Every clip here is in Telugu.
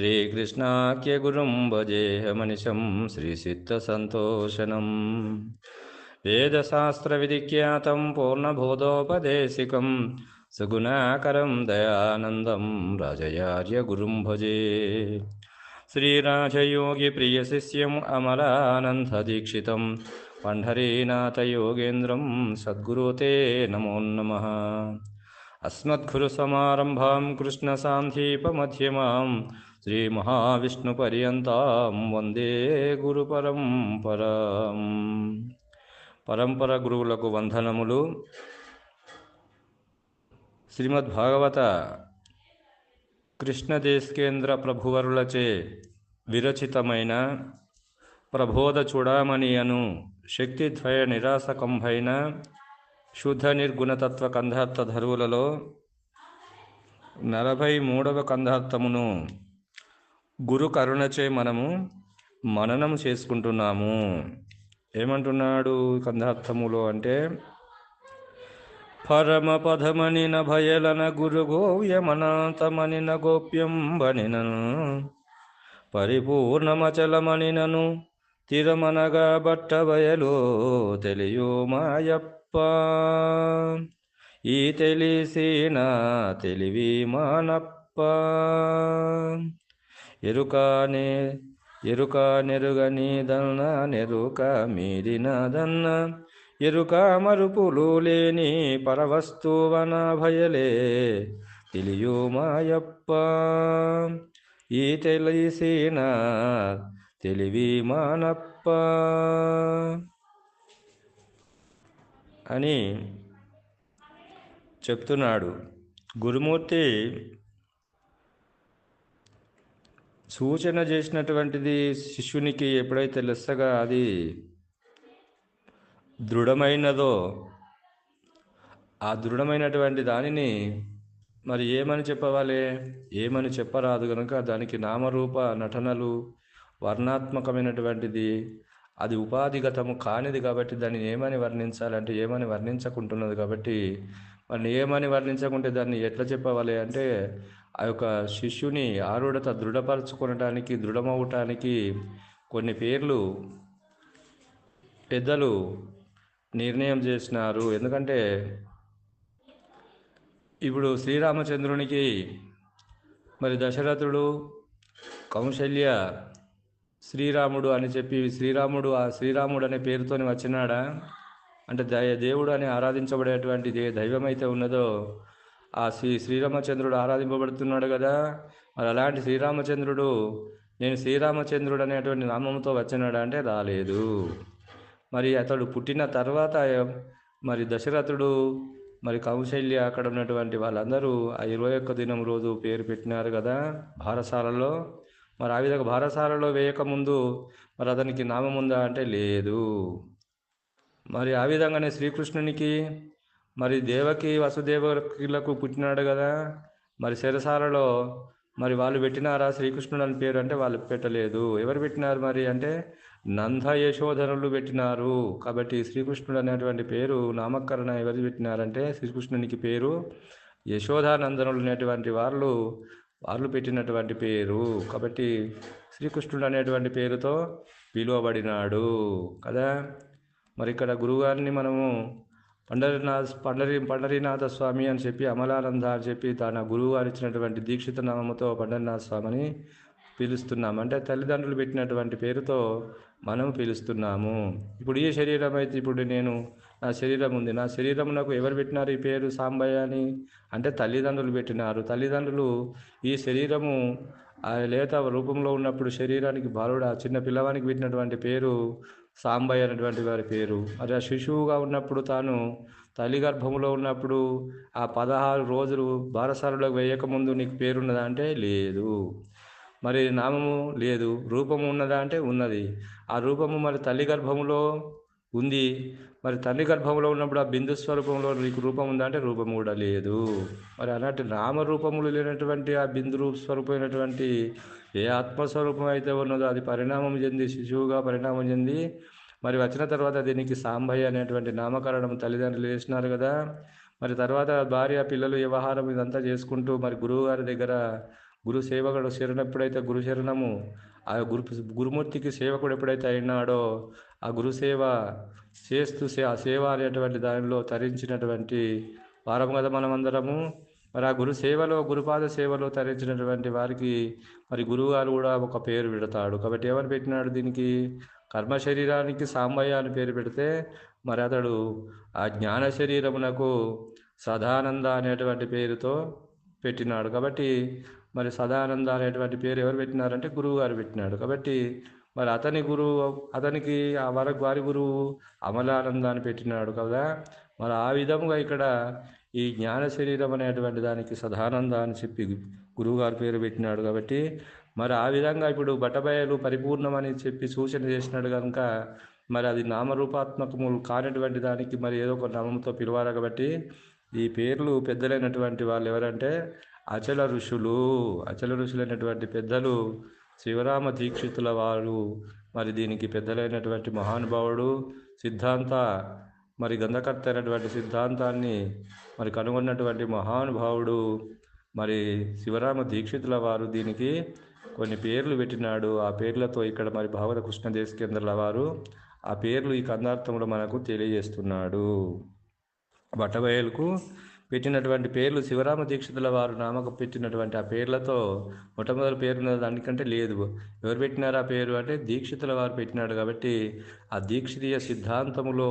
श्रीकृष्णाख्यगुरुं भजेऽहमनिशं श्रीसिद्धसन्तोषणम् वेदशास्त्रविधिख्यातं पूर्णबोधोपदेशिकं सुगुणाकरं दयानन्दं राजयार्यगुरुं भजे। श्रीराजयोगिप्रियशिष्यम् अमलानन्ददीक्षितं पण्ढरीनाथयोगेन्द्रं सद्गुरु ते नमो नमः। अस्मद्गुरुसमारम्भां कृष्णसान्धीपमध्यमां శ్రీమహావిష్ణుపర్యంతం వందే గురు పరంపర. పరంపర గురువులకు వందనములు. శ్రీమద్భాగవత కృష్ణదేశకేంద్ర ప్రభువరులచే విరచితమైన ప్రబోధ చూడామణి అను శక్తిద్వయ నిరాసకంభైన శుద్ధ నిర్గుణతత్వ కంధార్థ ధరువులలో నలభై మూడవ కంధార్థమును గురు కరుణచే మనము మననం చేసుకుంటున్నాము. ఏమంటున్నాడు కందార్థములో అంటే పరమ పదమనిన భయలన గురు గోవ్యమనంతమనిన గోప్యం బనినను పరిపూర్ణమచలమనినను తిరమనగా బట్ట బయలు తెలియో మాయప్ప. ఈ తెలిసిన తెలివి మానప్ప. ఎరుకానే ఎరుక నెరుగని దన్న నెరుక మీరినదన్న ఎరుక మరుపులు లేని పరవస్తువన భయలే తెలియు మాయప్ప. ఈ తెలిసిన తెలివి మానప్ప. అని చెప్తున్నాడు గురుమూర్తి. సూచన చేసినటువంటిది శిష్యునికి ఎప్పుడైతే లెస్సగా అది దృఢమైనదో ఆ దృఢమైనటువంటి దానిని మరి ఏమని చెప్పవాలి? ఏమని చెప్పరాదు కనుక దానికి నామరూప నటనలు వర్ణాత్మకమైనటువంటిది అది ఉపాధిగతము కానిది కాబట్టి దాన్ని ఏమని వర్ణించాలంటే ఏమని వర్ణించకుంటున్నది కాబట్టి మరి ఏమని వర్ణించకుంటే దాన్ని ఎట్లా చెప్పవాలి అంటే ఆ యొక్క శిష్యుని ఆరుడత దృఢపరచుకొనడానికి దృఢమవటానికి కొన్ని పేర్లు పెద్దలు నిర్ణయం చేసినారు. ఎందుకంటే ఇప్పుడు శ్రీరామచంద్రునికి మరి దశరథుడు కౌశల్య శ్రీరాముడు అని చెప్పి శ్రీరాముడు ఆ శ్రీరాముడు అనే పేరుతోని వచ్చినాడా? అంటే దయ దేవుడు అని ఆరాధించబడేటువంటి ఏ దైవం అయితే ఉన్నదో ఆ శ్రీ శ్రీరామచంద్రుడు ఆరాధింపబడుతున్నాడు కదా. మరి అలాంటి శ్రీరామచంద్రుడు నేను శ్రీరామచంద్రుడు అనేటువంటి నామంతో వచ్చినాడు అంటే రాలేదు. మరి అతడు పుట్టిన తర్వాత మరి దశరథుడు మరి కౌశల్య అక్కడ ఉన్నటువంటి వాళ్ళందరూ ఆ ఇరవై ఒక్క దినం రోజు పేరు పెట్టినారు కదా భారసాలలో. మరి ఆ విధంగా భారసాలలో వేయకముందు మరి అతనికి నామం ఉందా అంటే లేదు. మరి ఆ విధంగానే శ్రీకృష్ణునికి మరి దేవకి వసుదేవకులకు పుట్టినాడు కదా. మరి శరసాలలో మరి వాళ్ళు పెట్టినారా? శ్రీకృష్ణుడు అని పేరు అంటే వాళ్ళు పెట్టలేదు. ఎవరు పెట్టినారు మరి అంటే నంద యశోధనులు పెట్టినారు. కాబట్టి శ్రీకృష్ణుడు అనేటువంటి పేరు నామకరణ ఎవరు పెట్టినారంటే శ్రీకృష్ణునికి పేరు యశోధానందనులు అనేటువంటి వాళ్ళు వాళ్ళు పెట్టినటువంటి పేరు. కాబట్టి శ్రీకృష్ణుడు అనేటువంటి పేరుతో పిలువబడినాడు కదా. మరి ఇక్కడ గురువుగారిని మనము పండరీనాథ్ పండరి పండరీనాథ స్వామి అని చెప్పి అమలానంద అని చెప్పి తన గురువు గారు ఇచ్చినటువంటి దీక్షిత నామముతో పండరీనాథ స్వామిని పిలుస్తున్నాము అంటే తల్లిదండ్రులు పెట్టినటువంటి పేరుతో మనం పిలుస్తున్నాము. ఇప్పుడు ఏ శరీరం అయితే ఇప్పుడు నేను నా శరీరం ఉంది. నా శరీరం నాకు ఎవరు పెట్టినారు ఈ పేరు సాంబయ్య అని? అంటే తల్లిదండ్రులు పెట్టినారు. తల్లిదండ్రులు ఈ శరీరము లేత రూపంలో ఉన్నప్పుడు శరీరానికి బాలుడు ఆ చిన్న పిల్లవానికి పెట్టినటువంటి పేరు సాంబయ్య అనేటువంటి వారి పేరు. మరి ఆ శిశువుగా ఉన్నప్పుడు తాను తల్లి గర్భంలో ఉన్నప్పుడు ఆ పదహారు రోజులు బారసాలలోకి వేయకముందు నీకు పేరున్నదా అంటే లేదు. మరి నామము లేదు. రూపము ఉన్నదా అంటే ఉన్నది. ఆ రూపము మరి తల్లి గర్భములో ఉంది. మరి తల్లి గర్భంలో ఉన్నప్పుడు ఆ బిందు స్వరూపంలో నీకు రూపం ఉందా అంటే రూపం కూడా లేదు. మరి అలాంటి నామరూపములు లేనటువంటి ఆ బిందు రూప స్వరూపమైనటువంటి ఏ ఆత్మస్వరూపం అయితే ఉన్నదో అది పరిణామం చెంది శిశువుగా పరిణామం చెంది మరి వచ్చిన తర్వాత దీనికి సాంబయ్య అనేటువంటి నామకరణం తల్లిదండ్రులు చేసినారు కదా. మరి తర్వాత భార్య పిల్లలు వ్యవహారం ఇదంతా చేసుకుంటూ మరి గురువు గారి దగ్గర గురు సేవకుడు శరణం ఎప్పుడైతే గురు శరణము ఆ గురు గురుమూర్తికి సేవకుడు ఎప్పుడైతే అయినాడో ఆ గురు సేవ చేస్తూ సే ఆ సేవ అనేటువంటి దానిలో తరించినటువంటి వారం కదా మనమందరము. మరి ఆ గురు సేవలో గురుపాద సేవలో తరించినటువంటి వారికి మరి గురువుగారు కూడా ఒక పేరు పెడతాడు. కాబట్టి ఏమని పెట్టినాడు దీనికి? కర్మ శరీరానికి సాంబయ్య అని పేరు పెడితే మరి అతడు ఆ జ్ఞాన శరీరమునకు సదానంద అనేటువంటి పేరుతో పెట్టినాడు. కాబట్టి మరి సదానంద అనేటువంటి పేరు ఎవరు పెట్టినారంటే గురువు గారు పెట్టినాడు. కాబట్టి మరి అతని గురువు అతనికి ఆ వరకు వారి గురువు అమలానంద అని పెట్టినాడు కదా. మరి ఆ విధముగా ఇక్కడ ఈ జ్ఞాన శరీరం అనేటువంటి దానికి సదానంద అని చెప్పి గురువుగారు పేరు పెట్టినాడు కాబట్టి మరి ఆ విధంగా ఇప్పుడు బట్టబయలు పరిపూర్ణమని చెప్పి సూచన చేసినాడు కనుక మరి అది నామరూపాత్మకములు కానిటువంటి దానికి మరి ఏదో ఒక నామంతో పిలవాలి కాబట్టి ఈ పేర్లు పెద్దలైనటువంటి వాళ్ళు ఎవరంటే అచల ఋషులు. అచల ఋషులైనటువంటి పెద్దలు శివరామ దీక్షితుల వారు. మరి దీనికి పెద్దలైనటువంటి మహానుభావుడు సిద్ధాంత మరి గంధకర్త అయినటువంటి సిద్ధాంతాన్ని మరి కనుగొన్నటువంటి మహానుభావుడు మరి శివరామ దీక్షితుల వారు దీనికి కొన్ని పేర్లు పెట్టినాడు. ఆ పేర్లతో ఇక్కడ మరి భావన కృష్ణదేశకేంద్రుల వారు ఆ పేర్లు ఈ కందార్థంలో మనకు తెలియజేస్తున్నాడు. బట్టబయలుకు పెట్టినటువంటి పేర్లు శివరామ దీక్షితుల వారు నామక పెట్టినటువంటి ఆ పేర్లతో మొట్టమొదటి పేరు దానికంటే లేదు. ఎవరు పెట్టినారు ఆ పేరు? అంటే దీక్షితుల వారు పెట్టినాడు కాబట్టి ఆ దీక్షితీయ సిద్ధాంతములో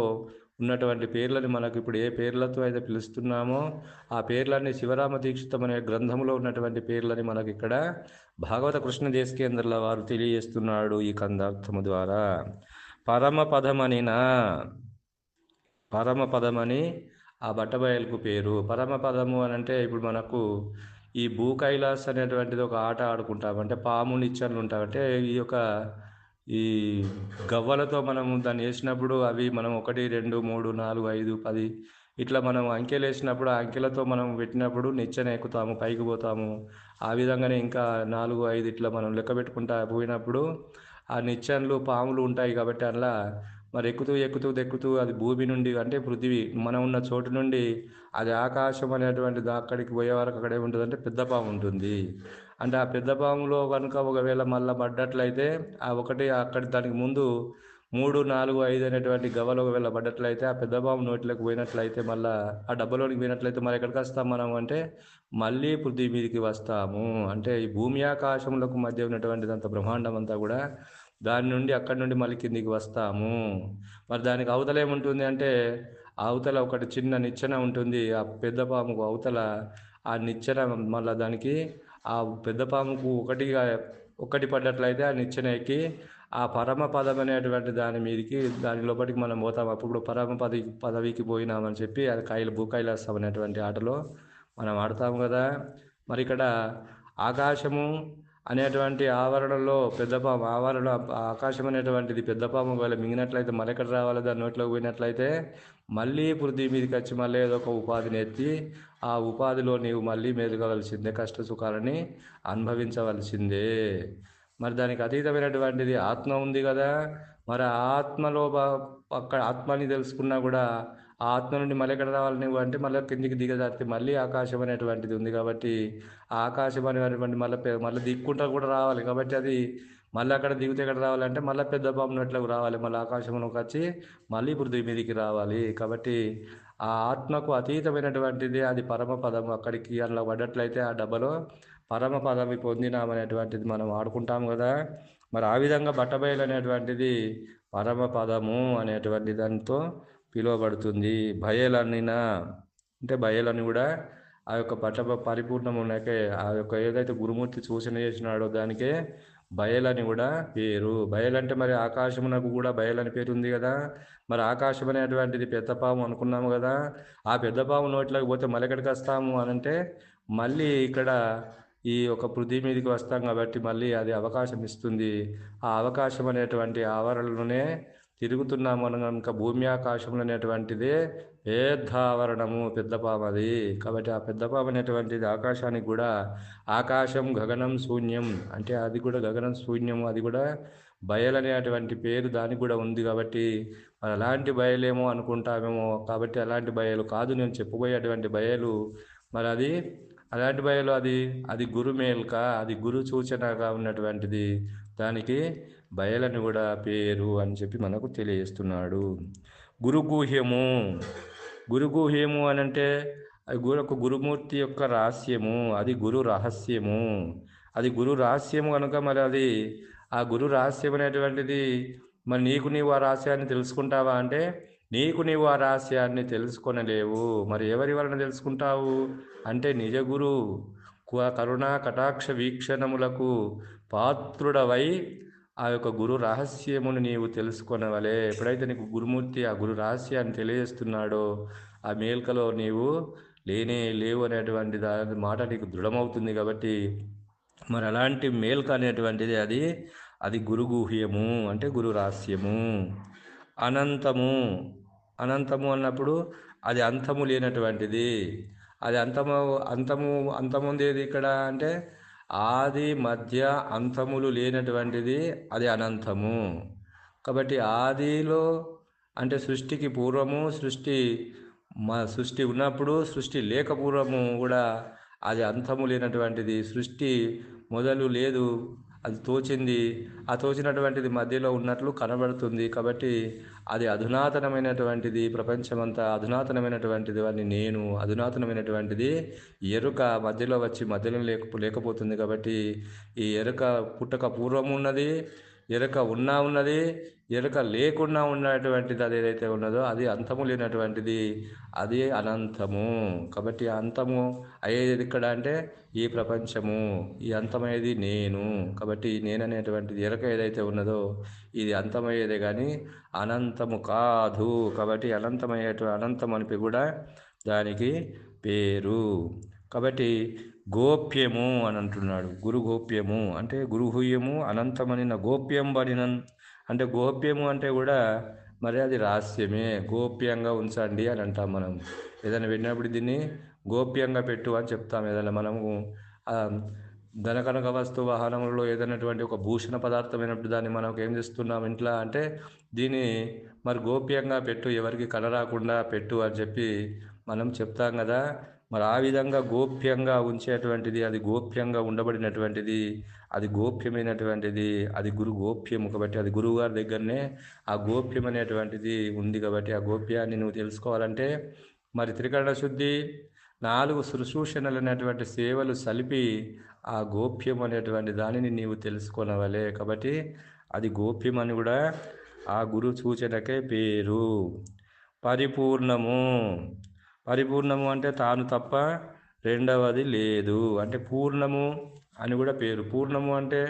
ఉన్నటువంటి పేర్లని మనకు ఇప్పుడు ఏ పేర్లతో అయితే పిలుస్తున్నామో ఆ పేర్లన్నీ శివరామ దీక్షితం అనే గ్రంథంలో ఉన్నటువంటి పేర్లని మనకి ఇక్కడ భాగవత కృష్ణ దేశకేంద్రుల వారు తెలియజేస్తున్నాడు ఈ కందార్థము ద్వారా. పరమ పదమనినా? పరమ పదమని ఆ బట్టబయలుకు పేరు. పరమ పదము అని అంటే ఇప్పుడు మనకు ఈ భూ కైలాస్ అనేటువంటిది ఒక ఆట ఆడుకుంటాం. అంటే పాము నిచ్చెనలు ఉంటాం. అంటే ఈ యొక్క ఈ గవ్వలతో మనం దాన్ని వేసినప్పుడు అవి మనం ఒకటి రెండు మూడు నాలుగు ఐదు పది ఇట్లా మనం అంకెలు వేసినప్పుడు ఆ అంకెలతో మనం పెట్టినప్పుడు నిచ్చెన ఎక్కుతాము పైకి పోతాము. ఆ విధంగానే ఇంకా నాలుగు ఐదు ఇట్లా మనం లెక్క పెట్టుకుంటా పోయినప్పుడు ఆ నిచ్చెనలు పాములు ఉంటాయి కాబట్టి అలా మరి ఎక్కుతూ ఎక్కుతూ దెక్కుతూ అది భూమి నుండి అంటే పృథివీ మనం ఉన్న చోటు నుండి అది ఆకాశం అనేటువంటి అక్కడికి పోయే వరకు అక్కడే ఉంటుంది అంటే పెద్ద పాము ఉంటుంది. అంటే ఆ పెద్ద పాములో కనుక ఒకవేళ మళ్ళీ పడ్డట్లయితే ఆ ఒకటి అక్కడి దానికి ముందు మూడు నాలుగు ఐదు అనేటువంటి గవలు ఒకవేళ పడ్డట్లయితే ఆ పెద్ద పాము నోట్లోకి పోయినట్లయితే మళ్ళీ ఆ డబ్బలోనికి పోయినట్లయితే మరి ఎక్కడికి వస్తాం మనం అంటే మళ్ళీ పృథ్వీ మీదకి వస్తాము. అంటే ఈ భూమి ఆకాశములకు మధ్య ఉన్నటువంటిది అంత బ్రహ్మాండం అంతా కూడా దాని నుండి అక్కడి నుండి మళ్ళీ కిందికి వస్తాము. మరి దానికి అవతల ఏముంటుంది అంటే అవతల ఒకటి చిన్న నిచ్చెన ఉంటుంది. ఆ పెద్ద పాముకు అవతల ఆ నిచ్చెన మళ్ళీ దానికి ఆ పెద్ద పాముకు ఒకటిగా ఒకటి పడ్డట్లయితే ఆ నిచ్చెన ఎక్కి ఆ పరమ పదం అనేటువంటి దాని మీదకి దాని లోపలికి మనం పోతాం. అప్పుడు పరమ పదవి పదవికి పోయినామని చెప్పి అది కైలు భూ అనేటువంటి ఆటలో మనం ఆడతాము కదా. మరి ఇక్కడ ఆకాశము అనేటువంటి ఆవరణలో పెద్దపాము ఆవరణ ఆకాశం అనేటువంటిది పెద్ద పాము ఒకవేళ మింగినట్లయితే మళ్ళీ ఎక్కడ రావాలి? దాని నోట్లోకి పోయినట్లయితే మళ్ళీ పృథ్వీ మీదకి వచ్చి మళ్ళీ ఏదో ఒక ఉపాధిని ఎత్తి ఆ ఉపాధిలో నీవు మళ్ళీ మెదగవలసిందే కష్ట సుఖాలని అనుభవించవలసిందే. మరి దానికి అతీతమైనటువంటిది ఆత్మ ఉంది కదా. మరి ఆత్మలో అక్కడ ఆత్మని తెలుసుకున్నా కూడా ఆ ఆత్మ నుండి మళ్ళీ ఎక్కడ రావాలి నువ్వు అంటే మళ్ళీ కిందికి దిగజారితే మళ్ళీ ఆకాశం అనేటువంటిది ఉంది కాబట్టి ఆ ఆకాశం అనేటువంటి మళ్ళీ మళ్ళీ దిక్కుంటా కూడా రావాలి కాబట్టి అది మళ్ళీ అక్కడ దిగితే ఎక్కడ రావాలంటే మళ్ళీ పెద్ద బాబునట్లకు రావాలి. మళ్ళీ ఆకాశంలోకి వచ్చి మళ్ళీ పృథ్వీ మీదికి రావాలి కాబట్టి ఆ ఆత్మకు అతీతమైనటువంటిది అది పరమ పదము. అక్కడికి అందులో పడ్డట్లయితే ఆ డబ్బలో పరమ పదవి పొందినామనేటువంటిది మనం ఆడుకుంటాం కదా. మరి ఆ విధంగా బట్టబయలు అనేటువంటిది పరమ పదము అనేటువంటి దానితో పిలువబడుతుంది. భయలనినా అంటే భయలని కూడా ఆ యొక్క పట్ట పరిపూర్ణమునకే ఆ యొక్క ఏదైతే గురుమూర్తి సూచన చేసినాడో దానికే బయలని కూడా పేరు. బయలంటే మరి ఆకాశమునకు కూడా బయలని పేరు ఉంది కదా. మరి ఆకాశం అనేటువంటిది పెద్ద పాము అనుకున్నాము కదా. ఆ పెద్ద పాము నోట్లోకి పోతే మళ్ళీ ఎక్కడికి వస్తాము అని అంటే మళ్ళీ ఇక్కడ ఈ ఒక పృథ్వీ మీదకి వస్తాం కాబట్టి మళ్ళీ అది అవకాశం ఇస్తుంది. ఆ అవకాశం అనేటువంటి ఆవరణలోనే తిరుగుతున్నాము మనం భూమి ఆకాశములు అనేటువంటిదే వేద్ధావరణము ఆవరణము పెద్ద అది కాబట్టి ఆ పెద్ద అనేటువంటిది ఆకాశానికి కూడా ఆకాశం గగనం శూన్యం అంటే అది కూడా గగనం శూన్యం అది కూడా బయలనేటువంటి పేరు దానికి కూడా ఉంది కాబట్టి మరి అలాంటి బయలేమో అనుకుంటామేమో. కాబట్టి అలాంటి బయలు కాదు నేను చెప్పబోయేటువంటి బయలు. మరి అది అలాంటి బయలు అది? అది గురు మేల్క అది గురు సూచనగా ఉన్నటువంటిది. దానికి బయలని కూడా పేరు అని చెప్పి మనకు తెలియజేస్తున్నాడు. గురుగుహ్యము గురుగుహ్యము అని అంటే అది గురు ఒక గురుమూర్తి యొక్క రహస్యము అది గురు రహస్యము. అది గురు రహస్యము కనుక మరి అది ఆ గురు రహస్యం అనేటువంటిది మరి నీకు నీవు ఆ రహస్యాన్ని తెలుసుకుంటావా అంటే నీకు నీవు ఆ రహస్యాన్ని తెలుసుకొనలేవు. మరి ఎవరి వలన తెలుసుకుంటావు? అంటే నిజ గురు కు- కరుణా కటాక్ష వీక్షణములకు పాత్రుడవై ఆ యొక్క గురు రహస్యమును నీవు తెలుసుకొనవలే. ఎప్పుడైతే నీకు గురుమూర్తి ఆ గురు రహస్యాన్ని తెలియజేస్తున్నాడో ఆ మేల్కలో నీవు లేనే లేవు అనేటువంటి దాని మాట నీకు దృఢమవుతుంది కాబట్టి మరి అలాంటి మేల్క అనేటువంటిది అది అది గురుగుహ్యము అంటే గురు రహస్యము. అనంతము అనంతము అన్నప్పుడు అది అంతము లేనటువంటిది. అది అంతము అంతము అంతముందేది ఇక్కడ అంటే ఆది మధ్య అంతములు లేనటువంటిది అది అనంతము. కాబట్టి ఆదిలో అంటే సృష్టికి పూర్వము సృష్టి మా సృష్టి ఉన్నప్పుడు సృష్టి లేక పూర్వము కూడా అది అంతము లేనటువంటిది. సృష్టి మొదలు లేదు. అది తోచింది. ఆ తోచినటువంటిది మధ్యలో ఉన్నట్లు కనబడుతుంది కాబట్టి అది అధునాతనమైనటువంటిది. ప్రపంచమంతా అధునాతనమైనటువంటిది అని నేను అధునాతనమైనటువంటిది. ఎరుక మధ్యలో వచ్చి మధ్యలో లేక లేకపోతుంది కాబట్టి ఈ ఎరుక పుట్టక పూర్వం ఉన్నది ఎరుక ఉన్నా ఉన్నది ఎరుక లేకుండా ఉన్నటువంటిది అది ఏదైతే ఉన్నదో అది అంతము లేనటువంటిది అది అనంతము. కాబట్టి అంతము అయ్యేది ఇక్కడ అంటే ఈ ప్రపంచము ఈ అంతమయ్యేది నేను. కాబట్టి నేననేటువంటిది ఎరక ఏదైతే ఉన్నదో ఇది అంతమయ్యేదే కానీ అనంతము కాదు. కాబట్టి అనంతమయ్యేట అనంతం అని కూడా దానికి పేరు. కాబట్టి గోప్యము అని అంటున్నాడు. గురు గోప్యము అంటే గురుహుయ్యము అనంతమనిన గోప్యం బడినన్ అంటే గోప్యము అంటే కూడా మరి అది రహస్యమే. గోప్యంగా ఉంచండి అని అంటాం మనం. ఏదైనా విన్నప్పుడు దీన్ని గోప్యంగా పెట్టు అని చెప్తాం ఏదైనా మనము. ధనకనక వస్తు వాహనంలో ఏదైనటువంటి ఒక భూషణ పదార్థమైనప్పుడు దాన్ని మనం ఏం చేస్తున్నాం? ఇంట్లో అంటే దీన్ని మరి గోప్యంగా పెట్టు ఎవరికి కలరాకుండా పెట్టు అని చెప్పి మనం చెప్తాం కదా. మరి ఆ విధంగా గోప్యంగా ఉంచేటువంటిది అది గోప్యంగా ఉండబడినటువంటిది అది గోప్యమైనటువంటిది అది గురు గోప్యము కాబట్టి అది గురువు గారి దగ్గరనే ఆ గోప్యం అనేటువంటిది ఉంది కాబట్టి ఆ గోప్యాన్ని నువ్వు తెలుసుకోవాలంటే మరి త్రికరణ శుద్ధి నాలుగు శుశ్రూషణలు అనేటువంటి సేవలు సలిపి ఆ గోప్యం అనేటువంటి దానిని నీవు తెలుసుకునవలే కాబట్టి అది గోప్యం అని కూడా ఆ గురు సూచనకే పేరు. పరిపూర్ణము. పరిపూర్ణము అంటే తాను తప్ప రెండవది లేదు. అంటే పూర్ణము అని కూడా పేరు. పూర్ణము అంటే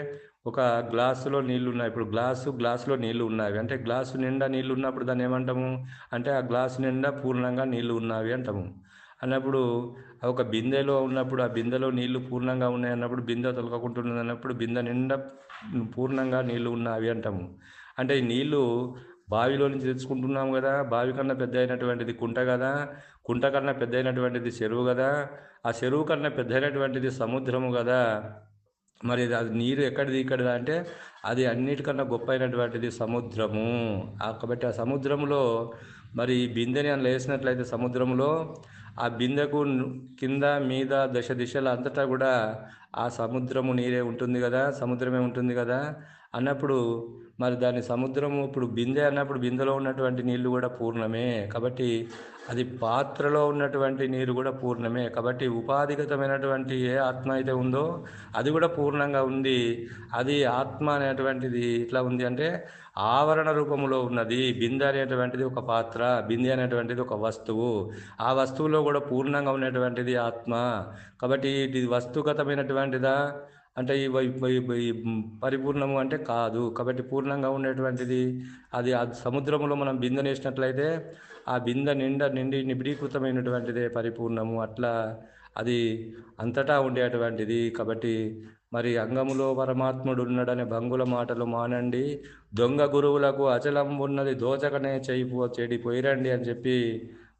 ఒక గ్లాసులో నీళ్ళు ఉన్నాయి ఇప్పుడు గ్లాసు గ్లాసులో నీళ్ళు ఉన్నాయి అంటే గ్లాసు నిండా నీళ్ళు ఉన్నప్పుడు దాన్ని ఏమంటాము? అంటే ఆ గ్లాసు నిండా పూర్ణంగా నీళ్ళు ఉన్నవి అంటాము. అన్నప్పుడు ఒక బిందెలో ఉన్నప్పుడు ఆ బిందెలో నీళ్ళు పూర్ణంగా ఉన్నాయి అన్నప్పుడు బిందె తొలగకుంటున్నది అన్నప్పుడు బిందె నిండా పూర్ణంగా నీళ్ళు ఉన్నవి అంటాము. అంటే ఈ నీళ్ళు బావిలో నుంచి తెచ్చుకుంటున్నాం కదా. బావి కన్నా పెద్ద అయినటువంటిది కుంట కదా. కుంట కన్నా పెద్ద అయినటువంటిది చెరువు కదా. ఆ చెరువు కన్నా పెద్ద అయినటువంటిది సముద్రము కదా. మరి అది నీరు ఎక్కడిది ఇక్కడిదా అంటే అది అన్నిటికన్నా గొప్ప అయినటువంటిది సముద్రము కాబట్టి ఆ సముద్రంలో మరి ఈ బిందెని అని లేసినట్లయితే సముద్రంలో ఆ బిందెకు కింద మీద దశ దిశల అంతటా కూడా ఆ సముద్రము నీరే ఉంటుంది కదా. సముద్రమే ఉంటుంది కదా. అన్నప్పుడు మరి దాని సముద్రము ఇప్పుడు బిందె అన్నప్పుడు బిందెలో ఉన్నటువంటి నీళ్ళు కూడా పూర్ణమే. కాబట్టి అది పాత్రలో ఉన్నటువంటి నీరు కూడా పూర్ణమే. కాబట్టి ఉపాధిగతమైనటువంటి ఏ ఆత్మ అయితే ఉందో అది కూడా పూర్ణంగా ఉంది. అది ఆత్మ అనేటువంటిది ఇట్లా ఉంది అంటే ఆవరణ రూపంలో ఉన్నది. బిందె అనేటువంటిది ఒక పాత్ర బిందె అనేటువంటిది ఒక వస్తువు. ఆ వస్తువులో కూడా పూర్ణంగా ఉన్నటువంటిది ఆత్మ. కాబట్టి ఇది వస్తుగతమైనటువంటిదా? అంటే ఈ పరిపూర్ణము అంటే కాదు. కాబట్టి పూర్ణంగా ఉండేటువంటిది అది ఆ సముద్రంలో మనం బిందె వేసినట్లయితే ఆ బిందె నిండా నిండి నిబిడీకృతమైనటువంటిదే పరిపూర్ణము. అట్లా అది అంతటా ఉండేటువంటిది. కాబట్టి మరి అంగములో పరమాత్ముడు ఉన్నాడనే భంగుల మాటలు మానండి. దొంగ గురువులకు అచలం ఉన్నది దోచకనే చేయిపో చెడిపోయిరండి అని చెప్పి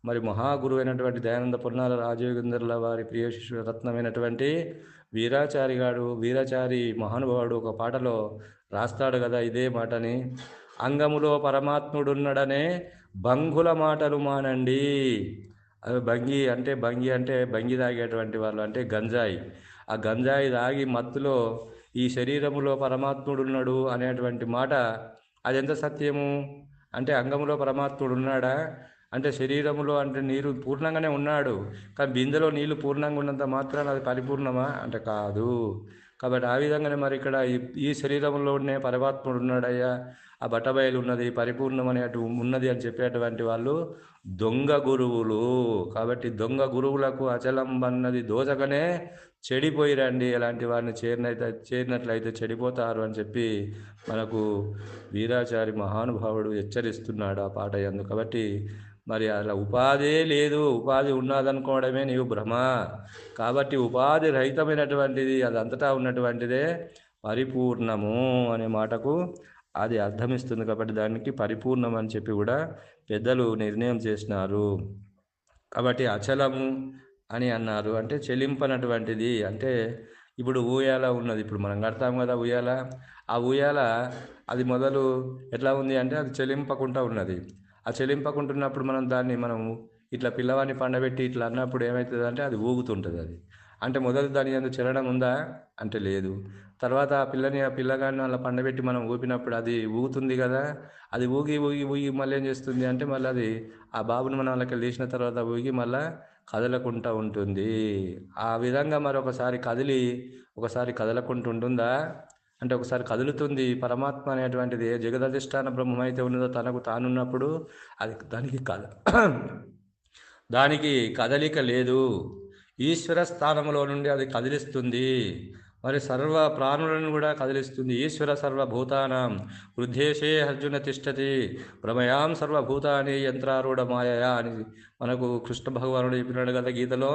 మరి మహాగురు అయినటువంటి దయానంద పొన్నాల రాజయోగేంద్రుల వారి ప్రియ శిష్యు రత్నమైనటువంటి వీరాచారి గాడు వీరాచారి మహానుభావుడు ఒక పాటలో రాస్తాడు కదా ఇదే మాటని అంగములో పరమాత్ముడున్నడనే భంగుల మాటలు మానండి. అవి భంగి అంటే భంగి అంటే భంగి తాగేటువంటి వాళ్ళు అంటే గంజాయి. ఆ గంజాయి తాగి మత్తులో ఈ శరీరములో పరమాత్ముడు ఉన్నాడు అనేటువంటి మాట అది ఎంత సత్యము? అంటే అంగములో పరమాత్ముడు ఉన్నాడా అంటే శరీరంలో అంటే నీరు పూర్ణంగానే ఉన్నాడు కానీ బిందెలో నీళ్ళు పూర్ణంగా ఉన్నంత మాత్రాన అది పరిపూర్ణమా? అంటే కాదు. కాబట్టి ఆ విధంగానే మరి ఇక్కడ ఈ- ఈ శరీరంలోనే పరమాత్ముడు ఉన్నాడయ్యా ఆ బట్టబయలు ఉన్నది పరిపూర్ణం అనేటు ఉన్నది అని చెప్పేటువంటి వాళ్ళు దొంగ గురువులు. కాబట్టి దొంగ గురువులకు అచలం అన్నది దోచకనే చెడిపోయిరండి. అలాంటి వారిని చేరినైతే చేరినట్లయితే చెడిపోతారు అని చెప్పి మనకు వీరాచారి మహానుభావుడు హెచ్చరిస్తున్నాడు ఆ పాట ఎందు కాబట్టి మరి అలా ఉపాధే లేదు ఉపాధి ఉన్నదనుకోవడమే నీవు భ్రమ. కాబట్టి ఉపాధి రహితమైనటువంటిది అది అంతటా ఉన్నటువంటిదే పరిపూర్ణము అనే మాటకు అది అర్థమిస్తుంది కాబట్టి దానికి పరిపూర్ణం అని చెప్పి కూడా పెద్దలు నిర్ణయం చేసినారు. కాబట్టి అచలము అని అన్నారు. అంటే చెలింపనటువంటిది అంటే ఇప్పుడు ఊయాల ఉన్నది ఇప్పుడు మనం కడతాం కదా ఉయ్యాల. ఆ ఉయ్యాల అది మొదలు ఎట్లా ఉంది అంటే అది చెలింపకుండా ఉన్నది. ఆ చెలింపకుంటున్నప్పుడు మనం దాన్ని మనం ఇట్లా పిల్లవాడిని పండబెట్టి ఇట్లా అన్నప్పుడు ఏమవుతుంది అంటే అది ఊగుతుంటుంది అది. అంటే మొదలు దాని ఎందుకు చెల్లడం ఉందా? అంటే లేదు. తర్వాత ఆ పిల్లని ఆ పిల్లగాడిని అలా పండబెట్టి మనం ఊపినప్పుడు అది ఊగుతుంది కదా? అది ఊగి ఊగి ఊగి మళ్ళీ ఏం చేస్తుంది అంటే మళ్ళీ అది ఆ బాబుని మనం వాళ్ళకి లేచిన తర్వాత ఊగి మళ్ళీ కదలకుంటూ ఉంటుంది. ఆ విధంగా మరొకసారి కదిలి ఒకసారి కదలకుంటూ ఉంటుందా అంటే ఒకసారి కదులుతుంది పరమాత్మ అనేటువంటిది ఏ జగదధిష్టాన బ్రహ్మం అయితే ఉన్నదో తనకు తానున్నప్పుడు అది దానికి కద దానికి కదలిక లేదు. ఈశ్వర స్థానంలో నుండి అది కదిలిస్తుంది. మరి సర్వ ప్రాణులను కూడా కదిలిస్తుంది. ఈశ్వర సర్వభూతానం. వృద్ధేశే అర్జున తిష్టతి. ప్రమయాం సర్వభూతాని యంత్రారూఢ మాయయా అని మనకు కృష్ణ భగవానుడు చెప్పినాడు కదా గీతలో.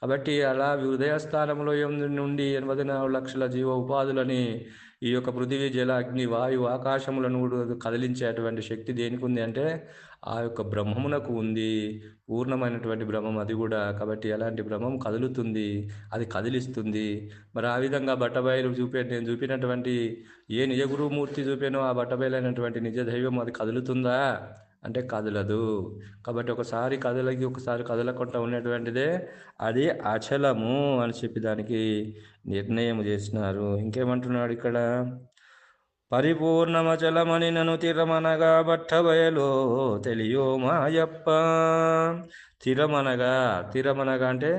కాబట్టి అలా హృదయస్థానంలో ఎనిమిది నుండి ఎనభై నాలుగు లక్షల జీవ ఉపాధులని ఈ యొక్క పృథివీ జల అగ్ని వాయు ఆకాశములను కూడా కదిలించేటువంటి శక్తి దేనికి ఉంది అంటే ఆ యొక్క బ్రహ్మమునకు ఉంది. పూర్ణమైనటువంటి బ్రహ్మం అది కూడా. కాబట్టి అలాంటి బ్రహ్మం కదులుతుంది అది కదిలిస్తుంది. మరి ఆ విధంగా బట్టబయలు చూపే నేను చూపినటువంటి ఏ నిజ గురుమూర్తి చూపానో ఆ బట్టబయలైనటువంటి నిజ దైవం అది కదులుతుందా? అంటే కదలదు. కాబట్టి ఒకసారి కదలకి ఒకసారి కదలకుండా ఉన్నటువంటిదే అది అచలము అని చెప్పి దానికి నిర్ణయం చేసినారు. ఇంకేమంటున్నాడు ఇక్కడ? పరిపూర్ణమచలమని నను తిరమనగా బట్టబయలో తెలియో మాయప్ప. తిరమనగా తిరమనగా అంటే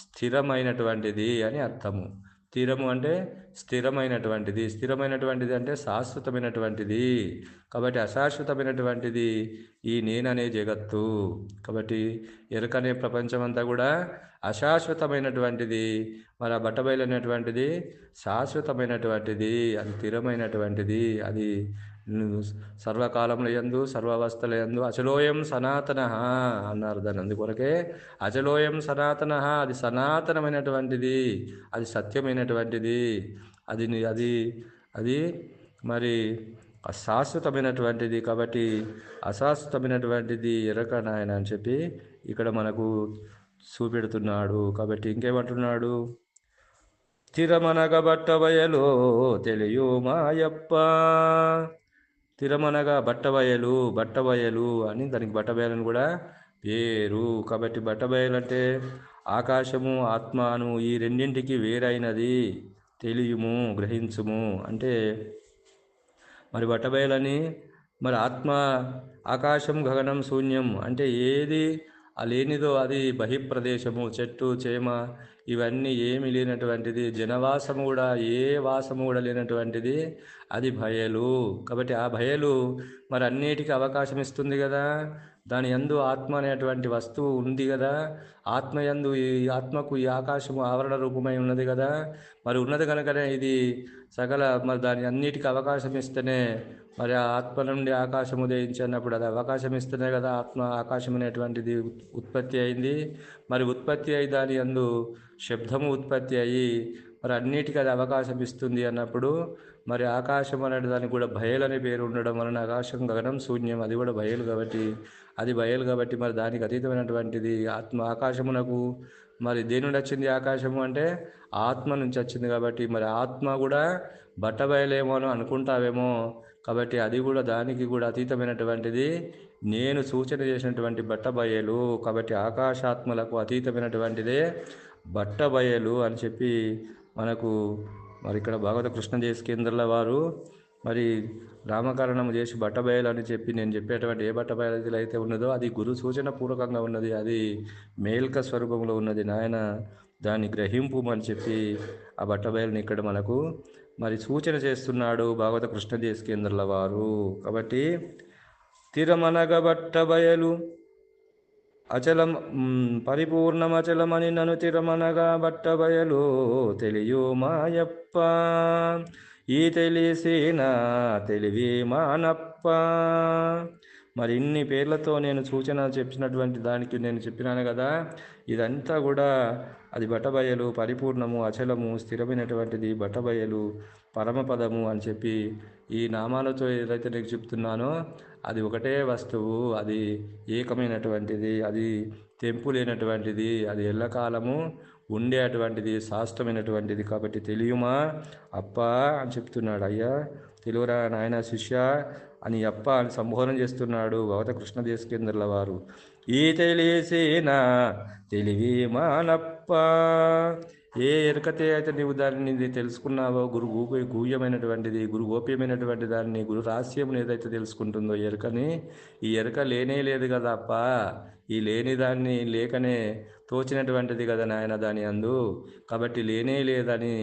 స్థిరమైనటువంటిది అని అర్థము. స్థిరము అంటే స్థిరమైనటువంటిది. స్థిరమైనటువంటిది అంటే శాశ్వతమైనటువంటిది. కాబట్టి అశాశ్వతమైనటువంటిది ఈ నేననే జగత్తు. కాబట్టి ఎరుకనే ప్రపంచం అంతా కూడా అశాశ్వతమైనటువంటిది. మరి ఆ బట్టబయలు అనేటువంటిది శాశ్వతమైనటువంటిది. అది స్థిరమైనటువంటిది. అది సర్వకాలంలో ఎందు సర్వావస్థల ఎందు అచలోయం సనాతన అన్నారు దాని అందుకొరకే అచలోయం సనాతన అది సనాతనమైనటువంటిది అది సత్యమైనటువంటిది అది అది అది మరి అశాశ్వతమైనటువంటిది కాబట్టి అశాశ్వతమైనటువంటిది ఎరక నాయన అని చెప్పి ఇక్కడ మనకు చూపెడుతున్నాడు. కాబట్టి ఇంకేమంటున్నాడు? తిరమనగ బట్టబయలు తెలియు మాయప్ప తిరమనగా బట్టబయలు బట్టబయలు అని దానికి బట్టబయలని కూడా పేరు. కాబట్టి బట్టబయలు అంటే ఆకాశము ఆత్మను ఈ రెండింటికి వేరైనది తెలియము గ్రహించుము. అంటే మరి బట్టబయలని మరి ఆత్మ ఆకాశం గగనం శూన్యం అంటే ఏది ఆ లేనిదో అది బహిప్రదేశము. చెట్టు చేమ ఇవన్నీ ఏమి లేనటువంటిది. జనవాసము కూడా ఏ వాసము కూడా లేనటువంటిది. అది భయలు. కాబట్టి ఆ భయలు మరి అన్నిటికీ అవకాశం ఇస్తుంది కదా. దాని యందు ఆత్మ అనేటువంటి వస్తువు ఉంది కదా ఆత్మ ఎందు ఈ ఆత్మకు ఈ ఆకాశము ఆవరణ రూపమై ఉన్నది కదా మరి ఉన్నది కనుకనే ఇది సకల మరి దాని అన్నిటికీ అవకాశం ఇస్తేనే మరి ఆ ఆత్మ నుండి ఆకాశం ఉదయించినప్పుడు అది అవకాశం ఇస్తేనే కదా ఆత్మ ఆకాశం అనేటువంటిది ఉత్పత్తి అయింది. మరి ఉత్పత్తి అయి దాని అందు శబ్దము ఉత్పత్తి అయ్యి మరి అన్నిటికీ అది అవకాశం ఇస్తుంది అన్నప్పుడు మరి ఆకాశం అనే దానికి కూడా బయలు అనే పేరు ఉండడం వలన ఆకాశం గగనం శూన్యం అది కూడా బయలు కాబట్టి అది బయలు కాబట్టి మరి దానికి అతీతమైనటువంటిది ఆత్మ ఆకాశమునకు. మరి దేని నుండి వచ్చింది ఆకాశము అంటే ఆత్మ నుంచి వచ్చింది కాబట్టి మరి ఆత్మ కూడా బట్ట బయలేమో అని అనుకుంటావేమో కాబట్టి అది కూడా దానికి కూడా అతీతమైనటువంటిది నేను సూచన చేసినటువంటి బట్ట బయలు కాబట్టి ఆకాశాత్మలకు అతీతమైనటువంటిదే బట్ట బయలు అని చెప్పి మనకు మరి ఇక్కడ భాగవత కృష్ణ కేంద్రాల వారు మరి నామకరణం చేసి బట్టబయలు అని చెప్పి నేను చెప్పేటువంటి ఏ బట్టబయలు అయితే ఉన్నదో అది గురు సూచన పూర్వకంగా ఉన్నది అది మేల్క స్వరూపంలో ఉన్నది. నాయన దాన్ని గ్రహింపు అని చెప్పి ఆ బట్టబయలుని ఇక్కడ మనకు మరి సూచన చేస్తున్నాడు భాగవత కృష్ణ కేంద్రాల వారు. కాబట్టి తిరమనగ బట్టబయలు అచలం పరిపూర్ణమచలమని నను తిరమనగా బట్టబయలు తెలియు మాయప్ప. ఈ తెలిసిన తెలివి మానప్ప. మరి ఇన్ని పేర్లతో నేను సూచన చెప్పినటువంటి దానికి నేను చెప్పినాను కదా ఇదంతా కూడా అది బట్టబయలు పరిపూర్ణము అచలము స్థిరమైనటువంటిది బట్టబయలు పరమపదము అని చెప్పి ఈ నామాలతో ఏదైతే నీకు చెప్తున్నానో అది ఒకటే వస్తువు అది ఏకమైనటువంటిది అది తెంపు లేనటువంటిది అది ఎల్లకాలము ఉండేటువంటిది శాస్త్రమైనటువంటిది కాబట్టి తెలియమా? అప్ప అని చెప్తున్నాడు. అయ్యా తెలుగురా నాయన శిష్య? అని అప్ప అని సంబోధన చేస్తున్నాడు భగవత కృష్ణదేశ కేంద్రుల వారు. ఈ తెలిసేనా తెలివి మానప్ప. ఏ ఎరకతే అయితే నీవు దానిని తెలుసుకున్నావో గురు గోపి గూయమైనటువంటిది గురు గోప్యమైనటువంటి దాన్ని గురు రహస్యం ఏదైతే తెలుసుకుంటుందో ఎరకని ఈ ఎరక లేనే లేదు కదా అప్ప. ఈ లేని దాన్ని లేకనే తోచినటువంటిది కదా నాయన దాని అందు. కాబట్టి లేనే లేదని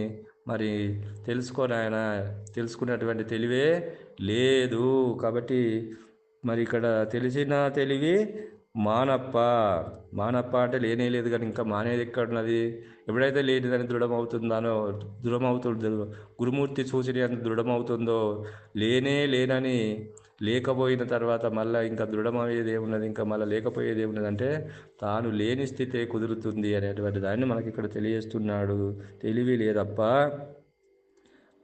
మరి తెలుసుకో నాయన తెలుసుకున్నటువంటి తెలివే లేదు. కాబట్టి మరి ఇక్కడ తెలిసిన తెలివి మానప్ప. మానప్ప అంటే లేనే లేదు కానీ ఇంకా మానేది ఎక్కడున్నది? ఎప్పుడైతే లేనిదని దృఢమవుతుందానో దృఢమవుతుంది గురుమూర్తి సూచన ఎంత దృఢమవుతుందో లేనే లేనని లేకపోయిన తర్వాత మళ్ళీ ఇంకా దృఢమయ్యేది ఏమున్నది? ఇంకా మళ్ళీ లేకపోయేది ఏమున్నది అంటే తాను లేని స్థితే కుదురుతుంది అనేటువంటి దాన్ని మనకి ఇక్కడ తెలియజేస్తున్నాడు. తెలివి లేదప్ప.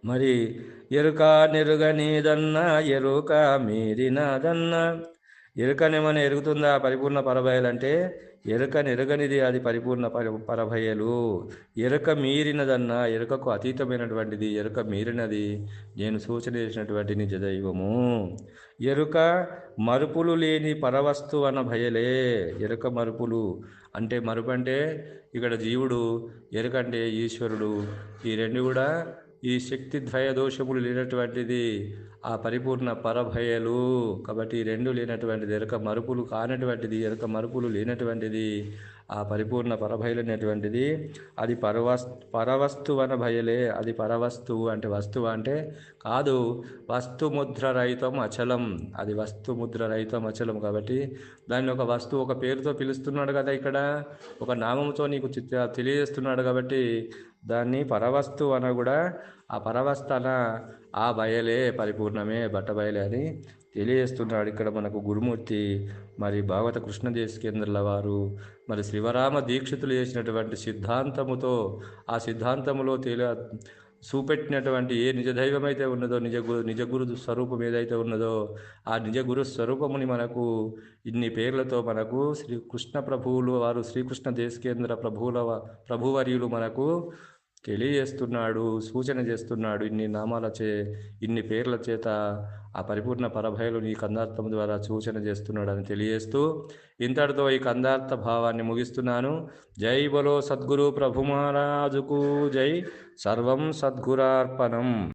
మరి ఎరుక నెరుగనిదన్న ఎరుక మీరినదన్న. ఎరుకనేమైనా ఎరుగుతుందా పరిపూర్ణ పరభయలంటే ఎరుక నెరుగనిది అది పరిపూర్ణ పర పరభయలు. ఎరుక మీరినదన్న ఎరుకకు అతీతమైనటువంటిది ఎరుక మీరినది నేను సూచన చేసినటువంటి నిజ దైవము. ఎరుక మరుపులు లేని పరవస్తు అన్న భయలే. ఎరుక మరుపులు అంటే మరుపు అంటే ఇక్కడ జీవుడు ఎరుకంటే ఈశ్వరుడు ఈ రెండు కూడా ఈ శక్తి ద్వయ దోషములు లేనటువంటిది ఆ పరిపూర్ణ పరభయలు. కాబట్టి ఈ రెండు లేనటువంటిది ఎరక మరుపులు కానటువంటిది ఎరక మరుపులు లేనటువంటిది ఆ పరిపూర్ణ పరభయలు అనేటువంటిది అది పరవస్ పరవస్తు అన భయలే. అది పరవస్తువు అంటే వస్తువు అంటే కాదు వస్తుముద్ర రహితం అచలం. అది వస్తుముద్ర రహితం అచలం కాబట్టి దాన్ని ఒక వస్తువు ఒక పేరుతో పిలుస్తున్నాడు కదా ఇక్కడ. ఒక నామంతో నీకు చిత్ర తెలియజేస్తున్నాడు కాబట్టి దాన్ని పరవస్తు అన కూడా ఆ పరవస్థన ఆ బయలే పరిపూర్ణమే బట్ట బయలే అని తెలియజేస్తున్నాడు ఇక్కడ మనకు గురుమూర్తి. మరి భాగవత కృష్ణదేశ కేంద్రుల వారు మరి శివరామ దీక్షితులు చేసినటువంటి సిద్ధాంతముతో ఆ సిద్ధాంతములో తేలి చూపెట్టినటువంటి ఏ నిజ దైవమైతే ఉన్నదో నిజ గురు నిజ గురు స్వరూపం ఏదైతే ఉన్నదో ఆ నిజ గురు స్వరూపముని మనకు ఇన్ని పేర్లతో మనకు శ్రీ కృష్ణ ప్రభువులు వారు శ్రీకృష్ణ దేశకేంద్ర ప్రభువుల ప్రభువర్యులు మనకు తెలియజేస్తున్నాడు సూచన చేస్తున్నాడు ఇన్ని నామాల చే ఇన్ని పేర్ల చేత ఆ పరిపూర్ణ పరభయలు నీ కందార్థం ద్వారా సూచన చేస్తున్నాడు అని తెలియజేస్తూ ఇంతటితో ఈ కందార్థ భావాన్ని ముగిస్తున్నాను. జై బలో సద్గురు ప్రభు మహారాజుకు జై. సర్వం సద్గురార్పణం.